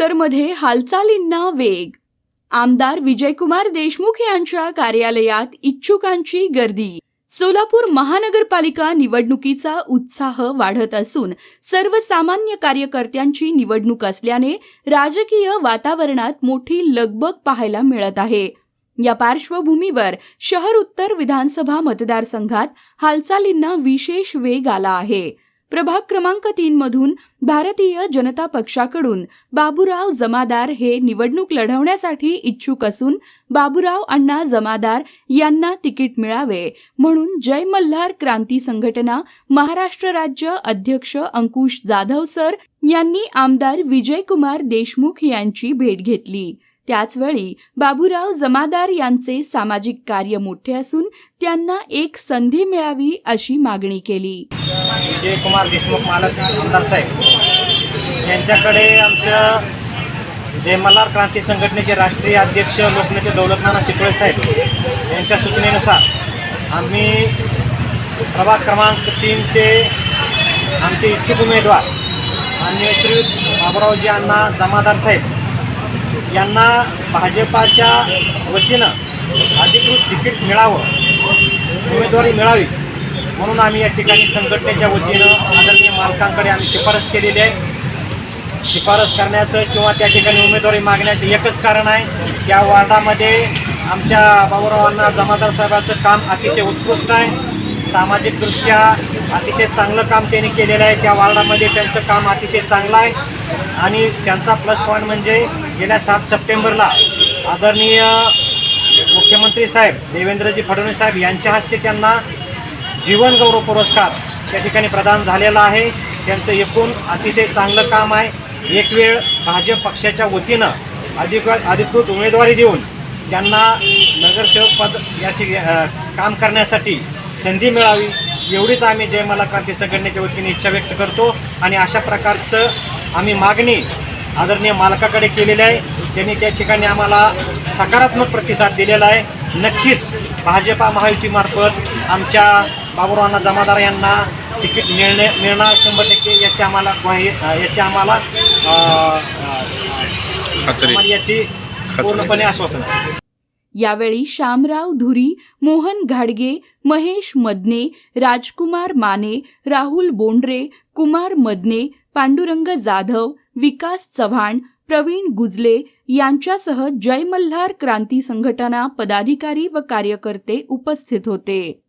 उत्तरमध्ये हालचालींना वेग. आमदार विजयकुमार देशमुख यांच्या कार्यालयात इच्छुकांची गर्दी. सोलापूर महानगरपालिका निवडणुकीचा उत्साह वाढत असून सर्वसामान्य कार्यकर्त्यांची निवडणूक असल्याने राजकीय वातावरणात मोठी लगबग पाहायला मिळत आहे. या पार्श्वभूमीवर शहर उत्तर विधानसभा मतदारसंघात हालचालींना विशेष वेग आला आहे. प्रभाग क्रमांक तीन मधून भारतीय जनता पक्षाकडून बाबूराव जमादार हे निवडणूक लढवण्यासाठी इच्छुक असून बाबूराव अण्णा जमादार यांना तिकीट मिळावे म्हणून जय मल्हार क्रांती संघटना महाराष्ट्र राज्य अध्यक्ष अंकुश जाधव सर यांनी आमदार विजयकुमार देशमुख यांची भेट घेतली. त्याचवेळी बाबूराव जमादार यांचे सामाजिक कार्य मोठे असून त्यांना एक संधी मिळावी अशी मागणी केली. विजयकुमार देशमुख मालक आमदार साहेब यांच्याकडे आमच्या जे मल्हार क्रांती संघटनेचे राष्ट्रीय अध्यक्ष लोकनेते दौलतनाना शितोळे साहेब यांच्या सूचनेनुसार आम्ही प्रभाग क्रमांक तीनचे आमचे इच्छुक उमेदवार आणि श्री बाबुरावजी अण्णा जमादार साहेब यांना भाजपाच्या वतीनं अधिकृत तिकीट मिळावं उमेदवारी मिळावी म्हणून आम्ही या ठिकाणी संघटनेच्या वतीनं आदरणीय मालकांकडे आम्ही शिफारस केलेली आहे. शिफारस करण्याचं किंवा त्या ठिकाणी उमेदवारी मागण्याचं एकच कारण आहे या वार्डामध्ये आमच्या बाबूरावांना जमादार साहेबाचं काम अतिशय उत्कृष्ट आहे. सामाजिकदृष्ट्या अतिशय चांगलं काम त्यांनी केलेलं आहे. त्या वार्डामध्ये त्यांचं काम अतिशय चांगलं आहे. आणि त्यांचा प्लस पॉईंट म्हणजे गेल्या सात सप्टेंबरला आदरणीय मुख्यमंत्री साहेब देवेंद्रजी फडणवीस साहेब यांच्या हस्ते त्यांना जीवनगौरव पुरस्कार त्या ठिकाणी प्रदान झालेला आहे. त्यांचं एकूण अतिशय चांगलं काम आहे. एक वेळ भाजप पक्षाच्या वतीनं अधिक अधिकृत उमेदवारी देऊन त्यांना नगरसेवक पद या ठिकाणी काम करण्यासाठी संधी मिळावी एवढीच आम्ही जय मला क्रांती संघटनेच्या वतीने इच्छा व्यक्त करतो आणि अशा प्रकारचं आम्ही मागणी आदरणीय मालकाकडे केलेली आहे. त्यांनी त्या ठिकाणी आम्हाला सकारात्मक प्रतिसाद दिलेला आहे. नक्कीच भाजपा महायुतीमार्फत आमच्या बाबुरावांना जमादार यांना तिकीट मिळणे मिळणार शंभर टक्के याची आम्हाला याची. आम्हाला याची पूर्णपणे आश्वासन. आहे यावेळी श्यामराव धुरी मोहन घाडगे महेश मदने राजकुमार माने राहुल बोंड्रे कुमार मदने पांडुरंग जाधव विकास चव्हाण प्रवीण गुजले यांच्यासह जय मल्हार क्रांती संघटना पदाधिकारी व कार्यकर्ते उपस्थित होते.